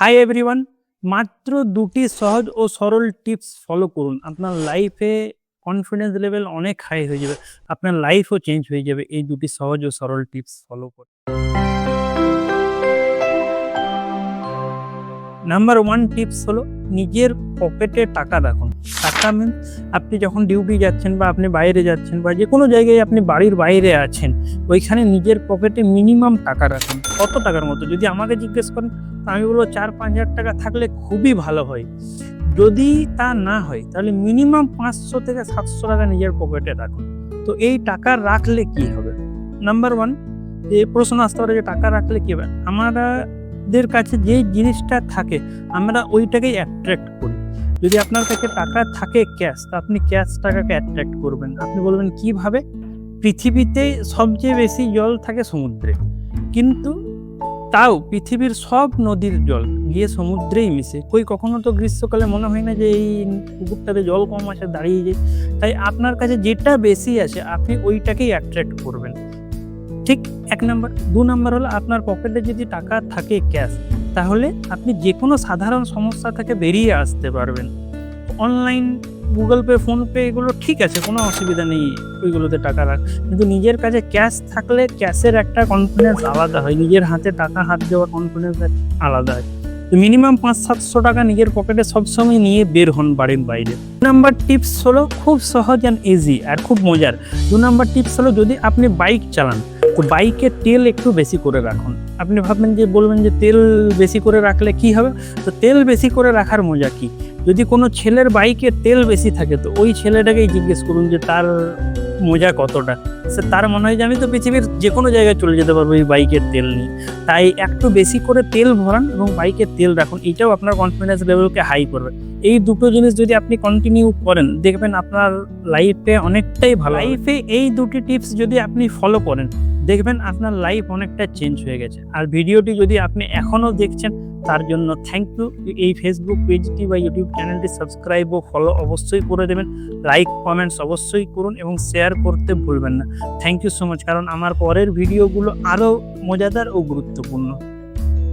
Hi everyone মাত্র দুটি সহজ ও সরল টিপস ফলো করুন। আপনার লাইফে কনফিডেন্স লেভেল অনেক হাই হয়ে যাবে। আপনার লাইফও চেঞ্জ হয়ে যাবে। এই দুটি সহজ ও সরল টিপস ফলো করে নাম্বার ওয়ান টিপস হলো নিজের পকেটে টাকা রাখুন। টাকা মিন আপনি যখন ডিউটি যাচ্ছেন বা আপনি বাইরে যাচ্ছেন বা যে কোনো জায়গায় আপনি বাড়ির বাইরে আছেন, ওইখানে নিজের পকেটে মিনিমাম টাকা রাখুন। কত টাকার মতো? যদি আমাকে জিজ্ঞেস করেন আমি বলব চার পাঁচ হাজার টাকা থাকলে খুবই ভালো হয়। যদি তা না হয়, তাহলে মিনিমাম পাঁচশো থেকে সাতশো টাকা নিজের পকেটে রাখুন। তো এই টাকা রাখলে কি হবে? নাম্বার ওয়ান যে প্রশ্ন আসতে পারে যে টাকা রাখলে কি হবে? আমাদের কাছে যে জিনিসটা থাকে, আমরা ওইটাকেই অ্যাট্রাক্ট করি। যদি আপনার কাছে টাকা থাকে ক্যাশ তা আপনি ক্যাশ টাকাকে অ্যাট্রাক্ট করবেন। আপনি বলবেন, কীভাবে? পৃথিবীতে সবচেয়ে বেশি জল থাকে সমুদ্রে। কিন্তু তাও পৃথিবীর সব নদীর জল গিয়ে সমুদ্রেই মিশে। কই কখনো তো গ্রীষ্মকালে মনে হয় না যে এই পুকুরটাতে জল কম আছে দাঁড়িয়ে যায়। তাই আপনার কাছে যেটা বেশি আছে আপনি ওইটাকেই অ্যাট্রাক্ট করবেন। ঠিক এক নম্বর। দু নম্বর হলো আপনার পকেটে যদি টাকা থাকে ক্যাশ, তাহলে আপনি যে কোনো সাধারণ সমস্যা থেকে বেরিয়ে আসতে পারবেন। অনলাইন, গুগল পে ফোনপে এগুলো ঠিক আছে, কোনো অসুবিধা নেই ওইগুলোতে টাকা রাখ। কিন্তু নিজের কাছে ক্যাশ থাকলে ক্যাশের একটা কনফিডেন্স আলাদা হয়, নিজের হাতে টাকা, হাত দেওয়ার কনফিডেন্স আলাদা হয়। মিনিমাম পাঁচ, সাতশো টাকা নিজের পকেটে সবসময় নিয়ে বের হন বাড়ির বাইরে। দু নাম্বার টিপস হলো খুব সহজ অ্যান্ড ইজি আর খুব মজার। দু নাম্বার টিপস হলো যদি আপনি বাইক চালান বাইকে তেল একটু বেশি করে রাখুন। আপনি ভাববেন যে, বলবেন যে, তেল বেশি করে রাখলে কি হবে? তো তেল বেশি করে রাখার মজা কি? যদি কোনো ছেলের বাইকে তেল বেশি থাকে, তো ওই ছেলেটাকেই জিজ্ঞেস করুন যে, তার মজা কতটা? সে তার মনে হয় যে আমি তো পৃথিবীর যে কোনো জায়গায় চলে যেতে পারব এই বাইকের তেল নিয়ে। তাই একটু বেশি করে তেল ভরান এবং বাইকের তেল রাখুন। এটাও আপনার কনফিডেন্স লেভেলকে হাই করবে। এই দুটো জিনিস যদি আপনি কন্টিনিউ করেন, দেখবেন আপনার লাইফে অনেকটাই ভালো লাইফে এই দুটি টিপস যদি আপনি ফলো করেন, দেখবেন আপনার লাইফ অনেকটা চেঞ্জ হয়ে গেছে। আর ভিডিওটি যদি আপনি এখনও দেখছেন তার জন্য থ্যাংক ইউ এই ফেসবুক পেজটি বা ইউটিউব চ্যানেলটি সাবস্ক্রাইব ও ফলো অবশ্যই করে দেবেন। লাইক কমেন্টস অবশ্যই করুন এবং শেয়ার করতে ভুলবেন না। থ্যাংক ইউ সো মাচ কারণ আমার পরের ভিডিওগুলো আরও মজাদার ও গুরুত্বপূর্ণ।